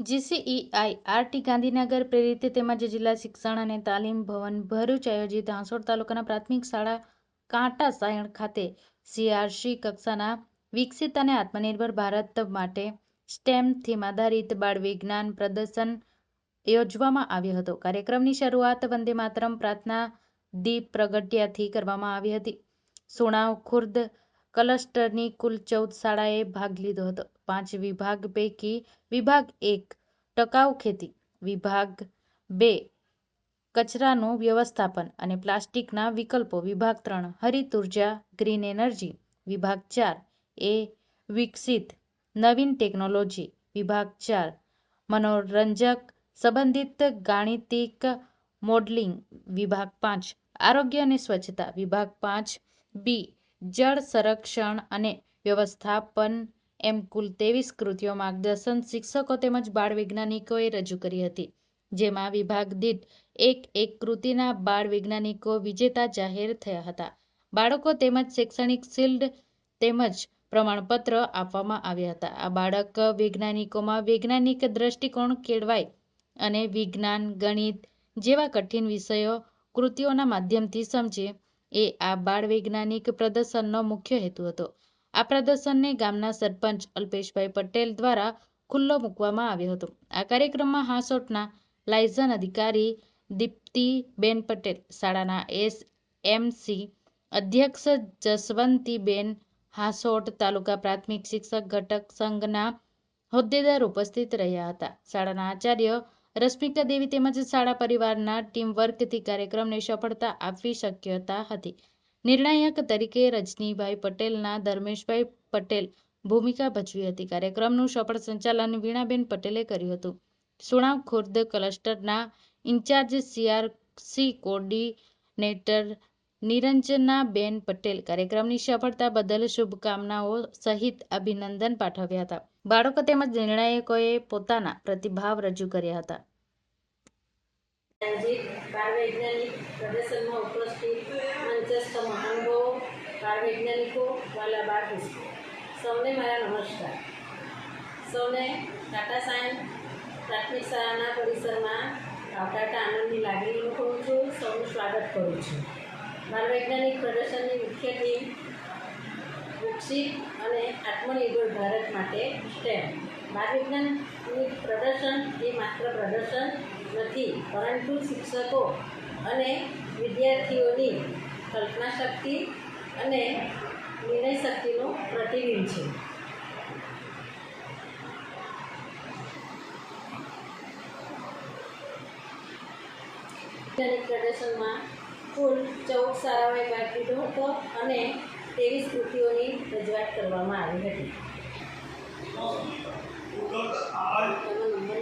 જીસીઈઆઈ RT Gandhinagar પ્રેરિત તેમજ જિલ્લા શિક્ષણ અને તાલીમ ભવન ભરૂચ આયોજિત હાંસોટ તાલુકાના પ્રાથમિક શાળા કાંટા સાયણ ખાતે સીઆરસી કક્ષાના વિકસિત અને આત્મનિર્ભર ભારત માટે સ્ટેમ થીમ આધારિત બાળ વિજ્ઞાન પ્રદર્શન યોજવામાં આવ્યો હતો. કાર્યક્રમની શરૂઆત વંદે માતરમ પ્રાર્થના દીપ પ્રગટ્યાથી કરવામાં આવી હતી. સુણાવ ખુર્દ ક્લસ્ટરની કુલ ચૌદ શાળાએ ભાગ લીધો હતો. પાંચ વિભાગ પૈકી વિભાગ એક, ટકાઉ ખેતી. વિભાગ બે, કચરાનું વ્યવસ્થાપન અને પ્લાસ્ટિકના વિકલ્પો. વિભાગ ત્રણ, હરિત ઊર્જા, ગ્રીન એનર્જી. વિભાગ ચાર, એ વિકસિત નવીન ટેકનોલોજી. વિભાગ ચાર, મનોરંજક સંબંધિત ગાણિતિક મોડલિંગ. વિભાગ પાંચ, આરોગ્ય અને સ્વચ્છતા. વિભાગ પાંચ, બી, જળ સંરક્ષણ અને વ્યવસ્થાપન એમ કુલ ત્રેવીસ કૃતિઓ માર્ગદર્શન શિક્ષકો તેમજ બાળ વૈજ્ઞાનિકોએ રજૂ કરી હતી. જેમાં વિભાગ દીઠ એક એક કૃતિના બાળ વૈજ્ઞાનિકો વિજેતા જાહેર થયા હતા. બાળકો તેમજ શૈક્ષણિક શિલ્ડ તેમજ પ્રમાણપત્ર આપવામાં આવ્યા હતા. આ બાળક વૈજ્ઞાનિકોમાં વૈજ્ઞાનિક દ્રષ્ટિકોણ કેળવાય અને વિજ્ઞાન, ગણિત જેવા કઠિન વિષયો કૃતિઓના માધ્યમથી સમજે એ આ બાળ વૈજ્ઞાનિક પ્રદર્શનનો મુખ્ય હેતુ હતો. આ પ્રદર્શનને ગામના સરપંચ અલ્પેશભાઈ પટેલ દ્વારા ખુલ્લો મૂકવામાં આવ્યો હતો. આ કાર્યક્રમમાં હાંસોટના લાયઝન અધિકારી દીપ્તિબેન પટેલ, શાળાના એસએમસી અધ્યક્ષ જસવંતીબેન હાંસોટ, તાલુકા પ્રાથમિક શિક્ષક ઘટક સંઘના હોદ્દેદાર ઉપસ્થિત રહ્યા હતા. શાળાના આચાર્ય રશ્મિકા દેવી તેમજ શાળા પરિવારના ટીમવર્કથી કાર્યક્રમને સફળતા આપવી શક્યતા હતી. નિર્ણાયક તરીકે રજનીભાઈ પટેલના ધર્મેશભાઈ પટેલ ભૂમિકા ભજવી હતી. કાર્યક્રમનું સફળ સંચાલન વીણાબેન પટેલે કર્યું હતું. Sunav Khurd ક્લસ્ટરના incharge CRC coordinator Niranjanaben Patel કાર્યક્રમની સફળતા બદલ શુભકામનાઓ સહિત અભિનંદન પાઠવ્યા હતા. બાળકો તેમજ નિર્ણાયકોએ પોતાના પ્રતિભાવ રજૂ કર્યા હતા. મંચસ્થ મહાનુભાવો બાળ વૈજ્ઞાનિકો, વાલા બાળ પુષ્પો સૌને મારા નમસ્કાર. સૌને ટાટા સાયન્સ પ્રાથમિક શાળાના પરિસરમાં આવતા આનંદની લાગણી અનુભવું છું. સૌનું સ્વાગત કરું છું. બાળ વૈજ્ઞાનિક પ્રદર્શનની મુખ્ય થીમ વિકસિત અને આત્મનિર્ભર ભારત માટે સ્ટેમ બાળ વૈજ્ઞાનિક પ્રદર્શન એ માત્ર પ્રદર્શન નથી, પરંતુ શિક્ષકો અને વિદ્યાર્થીઓની કલ્પના શક્તિ અને નિર્ણય શક્તિનું પ્રતિબિંબ છે. વૈજ્ઞાનિક પ્રદર્શનમાં કુલ ચૌદ સારાઓએ ભાગ લીધો હતો અને ત્રેવીસ કૃતિઓની રજૂઆત કરવામાં આવી હતી.